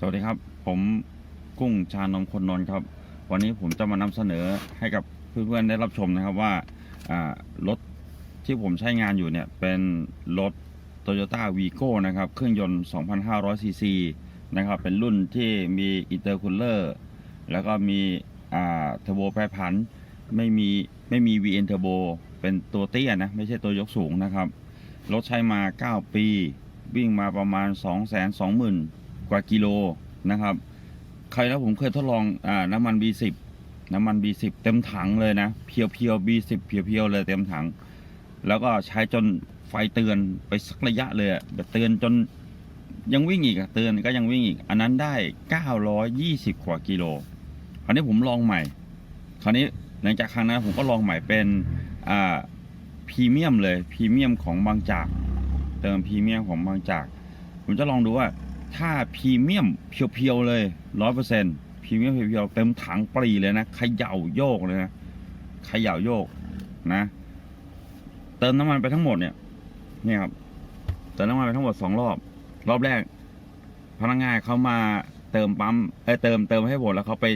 สวัสดีครับ ผมกุ้งชานมคนนนท์ครับ วันนี้ผมจะมานำเสนอให้กับเพื่อนๆได้รับชมนะครับว่ารถ ที่ผมใช้งานอยู่เนี่ยเป็นรถ Toyota Vigo นะครับ เครื่องยนต์ 2,500 ซีซีนะครับ เป็นรุ่นที่มีอินเตอร์คูลเลอร์แล้วก็มีอ่าเทอร์โบแปรผัน ไม่มีไม่มี VN Turbo เป็นตัวเตี้ยนะ ไม่ใช่ตัวยกสูงนะครับ รถใช้มา 9 ปี วิ่งมาประมาณ 2 2 0 0 0 0 กว่ากิโลนะครับ ใครแล้วผมเคยทดลองอ่าน้ำมัน B10 น้ำมัน B10 เต็มถังเลยนะ เพียวๆ B10 เพียวๆเลยเต็มถัง แล้วก็ใช้จนไฟเตือนไปสักระยะเลยแบบเตือนจนยังวิ่งอีกเตือนก็ยังวิ่งอีก อันนั้นได้ 920 กว่ากิโล คราวนี้ผมลองใหม่ คราวนี้หลังจากครั้งนั้นผมก็ลองใหม่เป็นอ่าพรีเมียมเลยพรีเมียมของบางจาก เติมพรีเมียมของบางจาก ผมจะลองดูว่าถ้าพรีเมียมเพียวๆเลยร้อยเปอร์เซ็นต์พรีเมียมเพียวๆเต็มถังปรีเลยนะเขย่าโยกเลยนะเขย่าโยกนะ เติมน้ำมันไปทั้งหมดเนี่ย เนี่ยครับเติมน้ำมันไปทั้งหมดสองรอบ รอบแรก พนักงานเขามาเติมปั๊มเออเติมเติมให้ผมแล้วเขาไป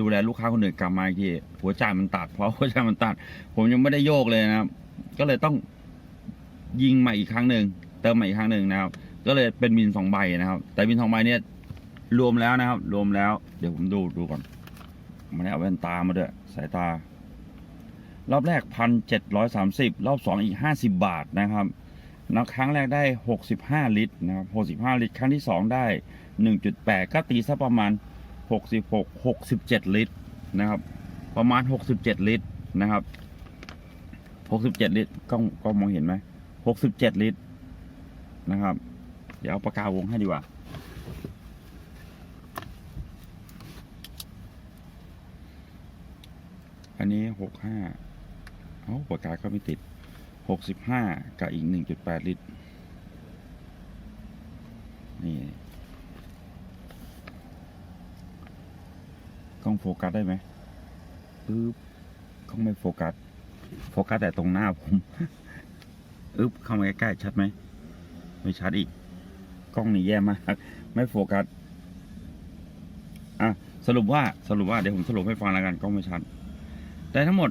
ดูแลลูกค้าคนอื่นกลับมาอีกทีหัวจ่ายมันตัดเพราะหัวจ่ายมันตัด ผมยังไม่ได้โยกเลยนะครับ ก็เลยต้องยิงมาอีกครั้งหนึ่งเติมมาอีกครั้งหนึ่งนะครับ ก็เลยเป็นบินสองใบนะครับ แต่บินสองใบเนี่ยรวมแล้วนะครับ รวมแล้ว เดี๋ยวผมดูดูก่อนม่ได้เอาแว่นตามาด้วยสายตา รอบแรกพันเจ็ดร้อยสามสิบรอบสองอีกห้าสิบบาทนะครับแล้วครั้งแรกได้หกสิบห้าลิตรนะครับหกสิบห้าลิตร ครั้งที่สองได้หนึ่งจุดแปดก็ตีซะประมาณหกสิบหกหกสิบเจ็ดลิตรนะครับ ประมาณหกสิบเจ็ดลิตรนะครับหกสิบเจ็ดลิตรกล้องกล้องมองเห็นไหมหกสิบเจ็ดลิตรนะครับ เดี๋ยวเอาปากกาวงให้ดีกว่าอันนี้หกห้า เอ้าปากกาก็ไม่ติดหกสิบห้ากับอีกหนึ่งจุดแปดลิตร นี่ กล้องโฟกัสได้ไหมปึ๊บกล้องไม่โฟกัส โฟกัสแต่ตรงหน้าผมอึ๊บเข้ามาใกล้ๆชัดไหม ไม่ชัดอีก กล้องนี่แย่มาก ไม่โฟกัส อะ สรุปว่า สรุปว่า เดี๋ยวผมสรุปให้ฟังแล้วกัน กล้องไม่ชัด แต่ทั้งหมด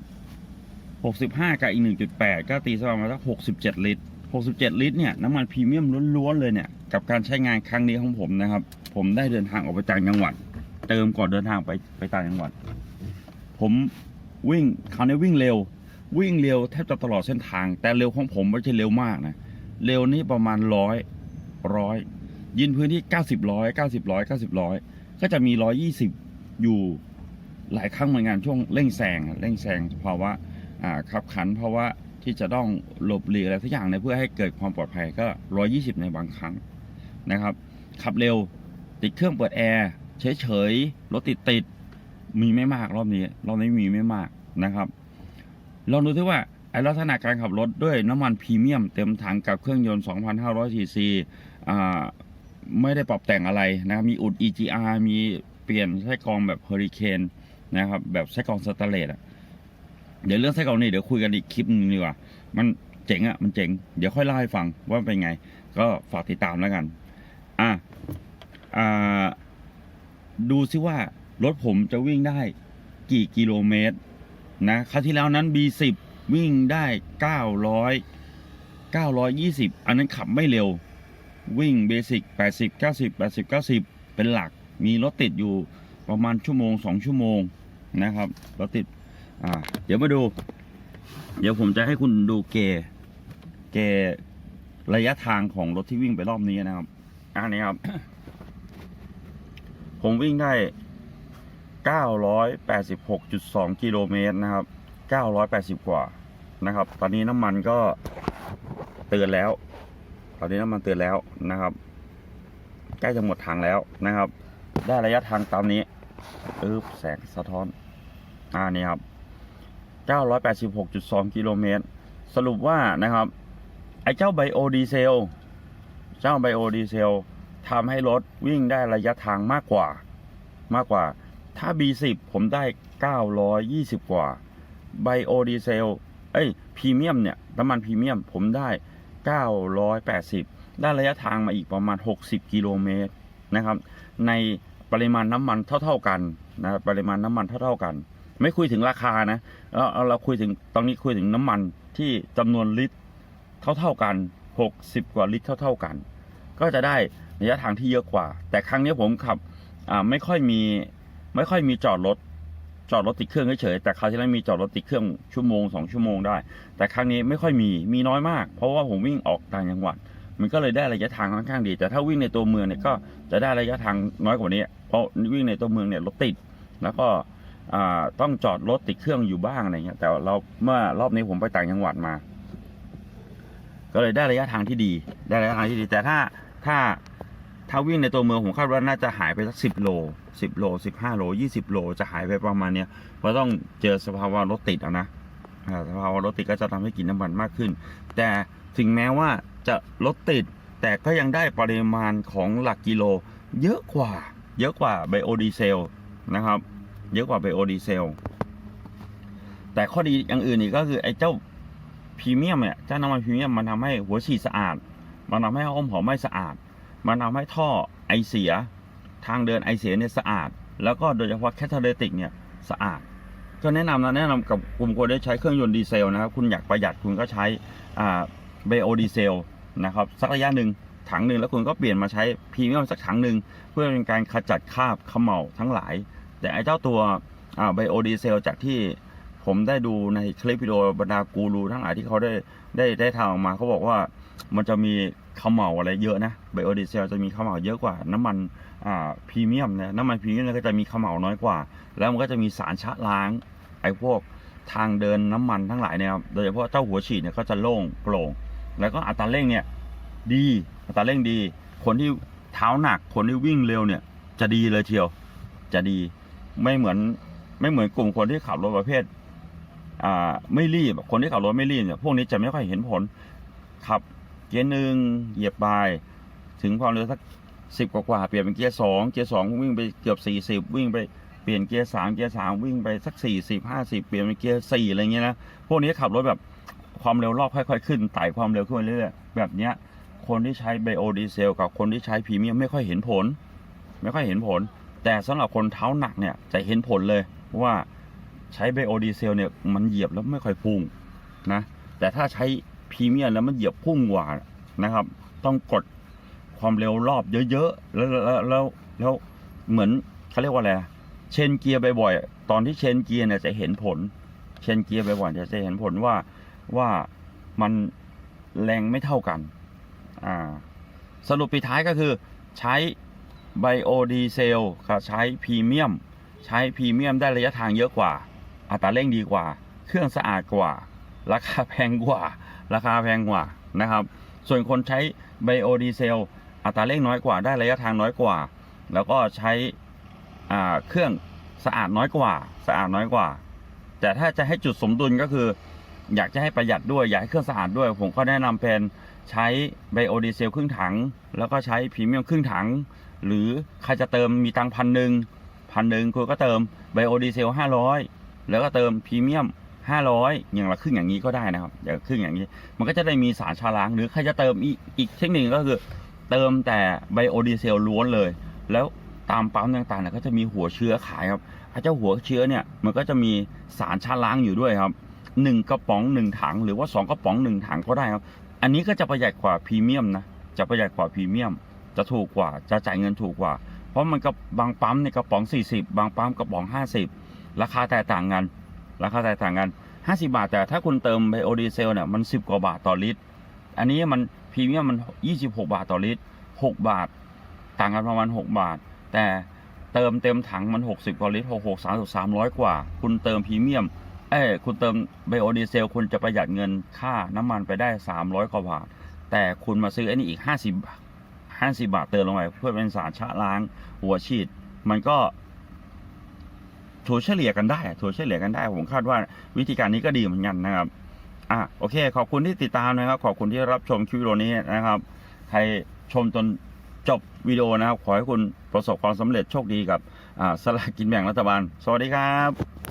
65 กับอีก 1.8 ก็ตีสักประมาณสัก67 ลิตร 67 ลิตรเนี่ยน้ำมันพรีเมียมล้วนๆเลยเนี่ย กับการใช้งานครั้งนี้ของผมนะครับ ผมได้เดินทางออกไปต่างจังหวัด เติมก่อนเดินทางไปไปต่างจังหวัด ผมวิ่งคราวนี้วิ่งเร็ว วิ่งเร็วแทบจะตลอดเส้นทาง แต่เร็วของผมไม่ใช่เร็วมากนะ เร็วนี่ประมาณร้อยร้อยยินพื้นที่ 90ร้อย90ร้อย90ร้อยก็จะมี 120 อยู่หลายครั้งเหมือนกันช่วงเร่งแซงเร่งแซงภาวะอ่า ขับขันภาะวะที่จะต้องหลบหลีกอะไรทุกอย่างเนี่ยเพื่อให้เกิดความปลอดภัยก็ 120 ในบางครั้งนะครับ ขับเร็วติดเครื่องเปิดแอร์เฉยๆรถติดติดมีไม่มากรอบนี้รอบนี้มีไม่มากนะครับลองดูที่ว่าไอลักษณะการขับรถด้วยน้ำมันพรีเมียมเต็มถังกับเครื่องยนต์ 2,500ซีซีอ่าไม่ได้ปรับแต่งอะไรนะครับมีอุด EGR มีเปลี่ยนไส้กรองแบบเฮอริเคนนะครับแบบไส้กรองสแตนเลสอะ เดี๋ยวเรื่องไส้กรองนี่เดี๋ยวคุยกันอีกคลิปนึงดีกว่า มันเจ๋งอะมันเจ๋ง เดี๋ยวค่อยเล่าให้ฟังว่าเป็นไง ก็ฝากติดตามแล้วกัน อะอ่าดูซิว่ารถผมจะวิ่งได้กี่กิโลเมตร นะคราวที่แล้วนั้น B10 วิ่งได้900 920 อันนั้นขับไม่เร็ว วิ่งเบสิก80 90 80 90 เป็นหลัก มีรถติดอยู่ประมาณชั่วโมง 2 ชั่วโมงนะครับ รถติด อ่า เดี๋ยวมาดู เดี๋ยวผมจะให้คุณดูเกเกระยะทางของรถที่วิ่งไปรอบนี้นะครับ อันนี้ครับ ผมวิ่งได้ 986.2 กิโลเมตรนะครับ 980 กว่านะครับ ตอนนี้น้ำมันก็เตือนแล้ว ตอนนี้น้ำมันเตือนแล้วนะครับ ใกล้จะหมดถังแล้วนะครับ ได้ระยะทางตามนี้อึบแสงสะท้อน อ่านี่ครับ 986.2 กิโลเมตร สรุปว่านะครับ ไอ้เจ้าไบโอดีเซล เจ้าไบโอดีเซลทำให้รถวิ่งได้ระยะทางมากกว่า มากกว่า ถ้า B10 ผมได้ 920 กว่า ไบโอดีเซล เอ้ยพรีเมียมเนี่ย น้ำมันพรีเมียมผมได้ 980 ได้ระยะทางมาอีกประมาณ 60 กิโลเมตรนะครับ ในปริมาณน้ำมันเท่า ๆกันนะ ปริมาณน้ำมันเท่า ๆกัน ไม่คุยถึงราคานะเราเราคุยถึงตอนนี้คุยถึงน้ำมันที่จำนวนลิตรเท่าๆกัน 60 กว่าลิตรเท่า ๆกัน ก็จะได้ระยะทางที่เยอะกว่า แต่ครั้งนี้ผมขับอ่าไม่ค่อยมีไม่ค่อยมีจอดรถจอดรถติดเครื่องเฉยๆแต่คราวที่แล้วมีจอดรถติดเครื่องชั่วโมงสองชั่วโมงได้ แต่ครั้งนี้ไม่ค่อยมีมีน้อยมาก เพราะว่าผมวิ่งออกต่างจังหวัด มันก็เลยได้ระยะทางค่อนข้างดี แต่ถ้าวิ่งในตัวเมืองเนี่ยก็จะได้ระยะทางน้อยกว่านี้ เพราะวิ่งในตัวเมืองเนี่ยรถติด แล้วก็ ต้องจอดรถติดเครื่องอยู่บ้างอะไรเงี้ย แต่เราเมื่อรอบนี้ผมไปต่างจังหวัดมา ก็เลยได้ระยะทางที่ดี ได้ระยะทางที่ดี แต่ถ้าถ้าถ้าวิ่งในตัวเมืองผมคาดว่าน่าจะหายไปสักสิบโลสิบโลสิบห้าโลยี่สิบโลจะหายไปประมาณเนี้ยเพราะต้องเจอสภาวะรถติดเอานะสภาวะรถติดก็จะทำให้กินน้ำมันมากขึ้น แต่ถึงแม้ว่าจะรถติด แต่ก็ยังได้ปริมาณของหลักกิโล เยอะกว่า เยอะกว่าไบโอดีเซลนะครับ เยอะกว่าไบโอดีเซล แต่ข้อดีอย่างอื่นอีกก็คือไอ้เจ้าพรีเมียมเนี่ยเจ้าน้ำมันพรีเมียมมันทำให้หัวฉีดสะอาด มันทำให้ห้องหอมไม่สะอาด มันทำให้ท่อไอเสีย ทางเดินไอเสียเนี่ยสะอาด แล้วก็โดยเฉพาะแคตตาลิติกเนี่ยสะอาด ก็แนะนำนะแนะนำกับกลุ่มคนที่ใช้เครื่องยนต์ดีเซลนะครับ คุณอยากประหยัดคุณก็ใช้อ่าไบโอดีเซลนะครับสักระยะหนึ่งถังหนึ่งแล้วคุณก็เปลี่ยนมาใช้พรีเมียมสักถังหนึ่งเพื่อเป็นการขจัดคราบเขม่าทั้งหลาย แต่ไอ้เจ้าตัวไบโอดีเซลจากที่ผมได้ดูในคลิปวิดีโอบรรดากูรูทั้งหลายที่เขาได้ได้ได้ทำออกมาเขาบอกว่ามันจะมีเขม่าอะไรเยอะนะไบโอดีเซลจะมีเขม่าเยอะกว่า น้ำมันอ่าพรีเมียมนะน้ำมันพรีเมียมก็จะมีเขม่าน้อยกว่า แล้วมันก็จะมีสารชะล้างไอ้พวกทางเดินน้ำมันทั้งหลายเนี่ยครับโดยเฉพาะเจ้าหัวฉีดเนี่ยก็จะโล่งโปร่งแล้วก็อัตราเร่งเนี่ยดีอัตราเร่งดี คนที่เท้าหนักคนที่วิ่งเร็วเนี่ยจะดีเลยเชียวจะดี ไม่เหมือนไม่เหมือนกลุ่มคนที่ขับรถประเภท อ่า ไม่รีบคนที่ขับรถไม่รีบเนี่ยพวกนี้จะไม่ค่อยเห็นผล ขับเกียร์หนึ่งเหยียบไปถึงความเร็วสักสิบกว่าเปลี่ยนเป็นเกียร์สองเกียร์สองวิ่งไปเกือบสี่สิบวิ่งไปเปลี่ยนเกียร์สามเกียร์สามวิ่งไปสักสี่สิบห้าสิบเปลี่ยนเป็นเกียร์สี่อะไรเงี้ยนะพวกนี้ขับรถแบบความเร็วรอบค่อยๆขึ้นไต่ความเร็วขึ้นเรื่อยๆแบบเนี้ยคนที่ใช้ไบโอดีเซลกับคนที่ใช้พรีเมียมไม่ค่อยเห็นผล ไม่ค่อยเห็นผล แต่สำหรับคนเท้าหนักเนี่ยจะเห็นผลเลยว่าใช้ไบโอดีเซลเนี่ยมันเหยียบแล้วไม่ค่อยพุ่งนะแต่ถ้าใช้พรีเมียมแล้วมันเหยียบพุ่งกว่านะครับ ต้องกดความเร็วรอบเยอะๆแล้วแล้วแล้วแล้วเหมือนเขาเรียกว่าอะไรเชนเกียร์บ่อยๆตอนที่เชนเกียร์เนี่ยจะเห็นผล เชนเกียร์บ่อยๆจะจะเห็นผลว่าว่ามันแรงไม่เท่ากันอ่าสรุปปิดท้ายก็คือใช้ ไบโอดีเซลกับใช้พรีเมียม ใช้พรีเมียมได้ระยะทางเยอะกว่า อัตราเร่งดีกว่า เครื่องสะอาดกว่า ราคาแพงกว่า ราคาแพงกว่านะครับ ส่วนคนใช้ไบโอดีเซลอัตราเร่งน้อยกว่าได้ระยะทางน้อยกว่า แล้วก็ใช้เครื่องสะอาดน้อยกว่า สะอาดน้อยกว่า แต่ถ้าจะให้จุดสมดุลก็คือ อยากจะให้ประหยัดด้วย อยากให้เครื่องสะอาดด้วย ผมก็แนะนำเป็นใช้ไบโอดีเซลครึ่งถัง แล้วก็ใช้พรีเมียมครึ่งถัง หรือใครจะเติมมีตังพันหนึ่งพันหนึ่งคุณก็เติมไบโอดีเซลห้าร้อยแล้วก็เติมพรีเมียมห้าร้อยอย่างละครึ่งอย่างนี้ก็ได้นะครับอย่างละครึ่งอย่างนี้ มันก็จะได้มีสารชาล้าง หรือใครจะเติมอีกอีกเทคนิคก็คือ เติมแต่ไบโอดีเซลล้วนเลย แล้วตามปั๊มต่างๆเนี่ยก็จะมีหัวเชื้อขายครับไอ้เจ้าหัวเชื้อเนี่ยมันก็จะมีสารชาล้างอยู่ด้วยครับหนึ่งกระป๋องหนึ่งถังหรือว่าสองกระป๋องหนึ่งถังก็ได้ครับ อันนี้ก็จะประหยัดกว่าพรีเมียมนะจะประหยัดกว่าพรีเมียม จะถูกกว่า จะจ่ายเงินถูกกว่า เพราะมันกับบางปั๊มในยกระป๋อง 40 บางปั๊มกระป๋อง 50 ราคาแตกต่างกัน ราคาแตกต่างกัน 50 บาท แต่ถ้าคุณเติมไบโอดีเซลเนี่ยมัน 10 กว่าบาทต่อลิตร อันนี้มันพรีเมียมมัน 26 บาทต่อลิตร 6 บาท ต่างกันประมาณ 6 บาท แต่เติมเต็มถังมัน 60กว่าลิตร66 3 300 กว่า คุณเติมพรีเมียม เอ้คุณเติมไบโอดีเซล คุณจะประหยัดเงินค่าน้ำมันไปได้ 300 กว่าบาท แต่คุณมาซื้อไอ้นี่อีก 50บาท 50 บาทเติมลงไปเพื่อเป็นสารชะล้างหัวฉีด มันก็ถัวเฉลี่ยกันได้ถัวเฉลี่ยกันได้ ผมคาดว่าวิธีการนี้ก็ดีเหมือนกันนะครับ อะโอเค ขอบคุณที่ติดตามนะครับ ขอบคุณที่รับชมคลิปวิดีโอนี้นะครับ ใครชมจนจบวิดีโอนะครับ ขอให้คุณประสบความสำเร็จโชคดีกับสลากกินแบ่งรัฐบาล สวัสดีครับ